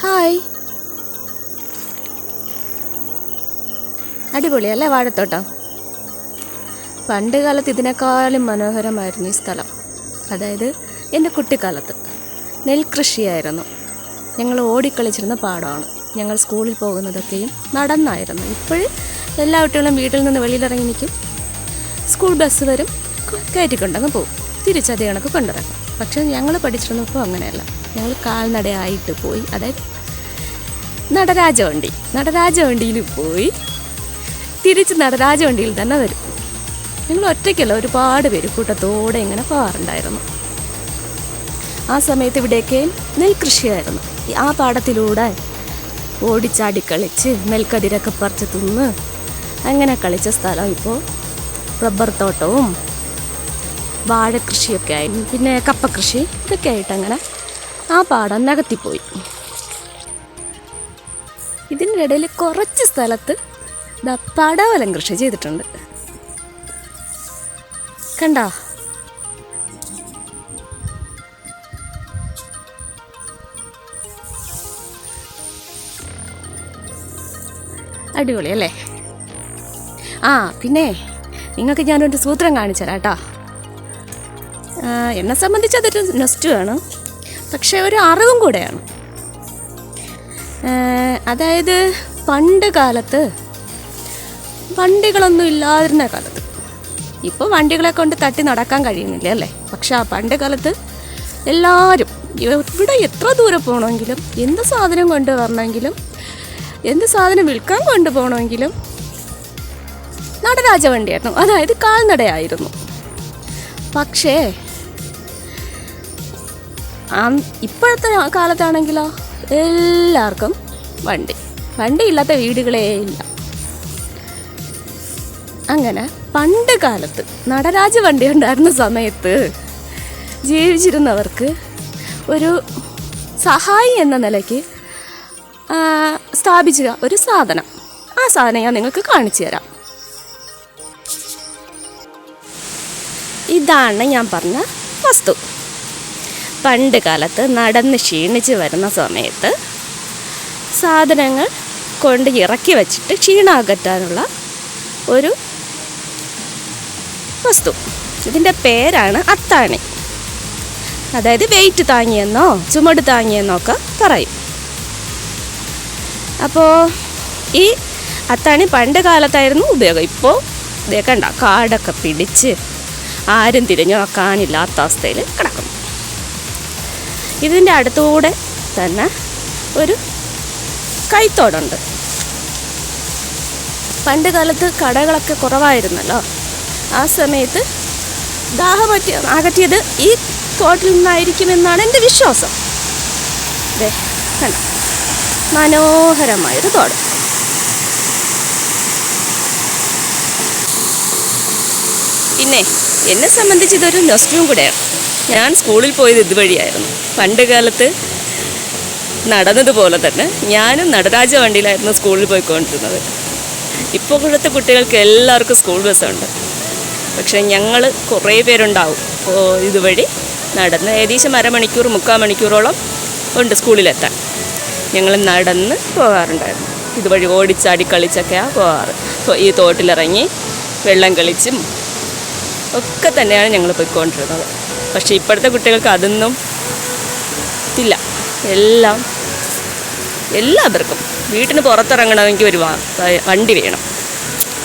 Hi. അടിപൊളിയല്ലേ വാഴത്തോട്ടം? പണ്ട് കാലത്ത് ഇതിനേക്കാളും മനോഹരമായിരുന്നു ഈ സ്ഥലം. അതായത് എന്റെ കുട്ടിക്കാലത്ത്. നെൽകൃഷിയായിരുന്നു ഞങ്ങൾ ഓടിക്കളിച്ചിരുന്ന പാടമാണ്. ഞങ്ങൾ സ്കൂളിൽ പോകുന്നതൊക്കെയും നടന്നായിരുന്നു. ഇപ്പോഴും എല്ലാ കുട്ടികളും വീട്ടിൽ നിന്ന് വെളിയിലിറങ്ങി നിൽക്കും. സ്കൂൾ ബസ് വരും. കയറ്റിക്കൊണ്ടങ്ങ് പോകും തിരിച്ചതേ കണക്ക് കൊണ്ടിറങ്ങും പക്ഷെ ഞങ്ങൾ പഠിച്ചിരുന്നപ്പോൾ അങ്ങനെയല്ല. ഞങ്ങൾ കാൽനടയായിട്ട് പോയി. അതായത് നടരാജവണ്ടി. നടരാജവണ്ടിയിൽ പോയി. തിരിച്ച് നടരാജവണ്ടിയിൽ തന്നെ വരും. ഞങ്ങൾ ഒറ്റയ്ക്കല്ല ഒരുപാട് പേര് കൂട്ടത്തോടെ ഇങ്ങനെ പോകാറുണ്ടായിരുന്നു. ആ സമയത്ത് ഇവിടെയൊക്കെ നെൽകൃഷിയായിരുന്നു. ആ പാടത്തിലൂടെ ഓടിച്ചാടി കളിച്ച് നെൽക്കതിരൊക്കെ പറിച്ച് തിന്ന് അങ്ങനെ കളിച്ച സ്ഥലം ഇപ്പോൾ റബ്ബർ തോട്ടവും വാഴക്കൃഷിയൊക്കെ ആയി പിന്നെ കപ്പകൃഷി ഇതൊക്കെ ആയിട്ട് അങ്ങനെ ആ പാടം നികത്തിപ്പോയി. ഇതിന്റെ ഇടയിൽ കുറച്ച് സ്ഥലത്ത് പടവലം കൃഷി ചെയ്തിട്ടുണ്ട്. കണ്ട? അടിപൊളി അല്ലേ? ആ പിന്നെ നിങ്ങൾക്ക് ഞാനൊരു സൂത്രം കാണിച്ചു തരാം കേട്ടോ. എന്നെ സംബന്ധിച്ച് അതൊരു ആണ്. പക്ഷേ ഒരു അറിവും കൂടെയാണ്. അതായത് പണ്ട് കാലത്ത് വണ്ടികളൊന്നും ഇല്ലാതിരുന്ന കാലത്ത്. ഇപ്പോൾ വണ്ടികളെ കൊണ്ട് തട്ടി നടക്കാൻ കഴിയുന്നില്ല അല്ലേ? പക്ഷെ ആ പണ്ട് കാലത്ത് എല്ലാവരും ഇവിടെ എത്ര ദൂരെ പോകണമെങ്കിലും എന്ത് സാധനം കൊണ്ട് വരണമെങ്കിലും എന്ത് സാധനം വിൽക്കാൻ കൊണ്ടുപോകണമെങ്കിലും നടരാജ വണ്ടിയായിരുന്നു അതായത് കാൽനടയായിരുന്നു. പക്ഷേ ഇപ്പോഴത്തെ കാലത്താണെങ്കിലോ എല്ലാവർക്കും വണ്ടി. വണ്ടി ഇല്ലാത്ത വീടുകളേ ഇല്ല. അങ്ങനെ പണ്ട് കാലത്ത് നടരാജ വണ്ടി ഉണ്ടായിരുന്ന സമയത്ത് ജീവിച്ചിരുന്നവർക്ക് ഒരു സഹായി എന്ന നിലയ്ക്ക് സ്ഥാപിച്ച ഒരു സാധനം. ആ സാധനം ഞാൻ നിങ്ങൾക്ക് കാണിച്ചു തരാം. ഇതാണ് ഞാൻ പറഞ്ഞ വസ്തു. പണ്ട് കാലത്ത് നടന്ന് ക്ഷീണിച്ച് വരുന്ന സമയത്ത് സാധനങ്ങൾ കൊണ്ട് ഇറക്കി വച്ചിട്ട് ക്ഷീണാകറ്റാനുള്ള ഒരു വസ്തു. ഇതിന്റെ പേരാണ് അത്താണി. അതായത് വെയിറ്റ് താങ്ങിയെന്നോ ചുമട് താങ്ങിയെന്നോ ഒക്കെ പറയും. അപ്പോൾ ഈ അത്താണി പണ്ട് കാലത്തായിരുന്നു ഉപയോഗം. ഇപ്പോൾ ഇതേ കണ്ട കാടൊക്കെ പിടിച്ച് ആരും തിരിഞ്ഞു നോക്കാനില്ലാത്ത അവസ്ഥയിൽ കിടക്കുന്നു. ഇതിന്റെ അടുത്തുകൂടെ തന്നെ ഒരു കൈത്തോടുണ്ട്. പണ്ട് കാലത്ത് കടകളൊക്കെ കുറവായിരുന്നല്ലോ. ആ സമയത്ത് ദാഹമറ്റി അകറ്റിയത് ഈ തോട്ടിൽ നിന്നായിരിക്കുമെന്നാണ് എന്റെ വിശ്വാസം. അതെ കണ്ട? മനോഹരമായൊരു തോട്. പിന്നെ എന്നെ സംബന്ധിച്ച് ഇതൊരു നൊസ്റ്റും കൂടെയാണ്. ഞാൻ സ്കൂളിൽ പോയത് ഇതുവഴിയായിരുന്നു. പണ്ട് കാലത്ത് നടന്നതുപോലെ തന്നെ ഞാനും നടരാജ വണ്ടിയിലായിരുന്നു സ്കൂളിൽ പോയിക്കൊണ്ടിരുന്നത്. ഇപ്പോൾ ഇവിടുത്തെ കുട്ടികൾക്ക് എല്ലാവർക്കും സ്കൂൾ ബസ്സുണ്ട്. പക്ഷേ ഞങ്ങൾ കുറേ പേരുണ്ടാവും. ഇതുവഴി നടന്ന് ഏകദേശം അരമണിക്കൂർ മുക്കാൽ മണിക്കൂറോളം ഉണ്ട് സ്കൂളിലെത്താൻ. ഞങ്ങൾ നടന്ന് പോകാറുണ്ടായിരുന്നു. ഇതുവഴി ഓടിച്ചാടി കളിച്ചൊക്കെയാണ് പോകാറ്. ഈ തോട്ടിലിറങ്ങി വെള്ളം കളിച്ചും ഒക്കെ തന്നെയാണ് ഞങ്ങൾ പോയിക്കൊണ്ടിരുന്നത്. പക്ഷേ ഇപ്പോഴത്തെ കുട്ടികൾക്ക് അതൊന്നും ഇല്ല. എല്ലാം എല്ലാവർക്കും വീട്ടിന് പുറത്തിറങ്ങണമെങ്കിൽ ഒരു വണ്ടി വേണം.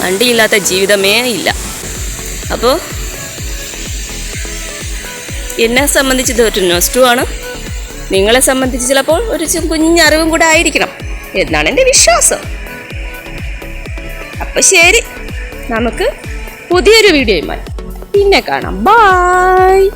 വണ്ടിയില്ലാത്ത ജീവിതമേ ഇല്ല. അപ്പോൾ എന്നെ സംബന്ധിച്ച് ഇത് ഒരു ടു ആണ്. നിങ്ങളെ സംബന്ധിച്ച് ചിലപ്പോൾ ഒരു കുഞ്ഞറിവും കൂടെ ആയിരിക്കണം. എന്നാണ് എന്റെ വിശ്വാസം. അപ്പം ശരി നമുക്ക് പുതിയൊരു വീഡിയോയുമായി പിന്നെ കാണാം. ബായ്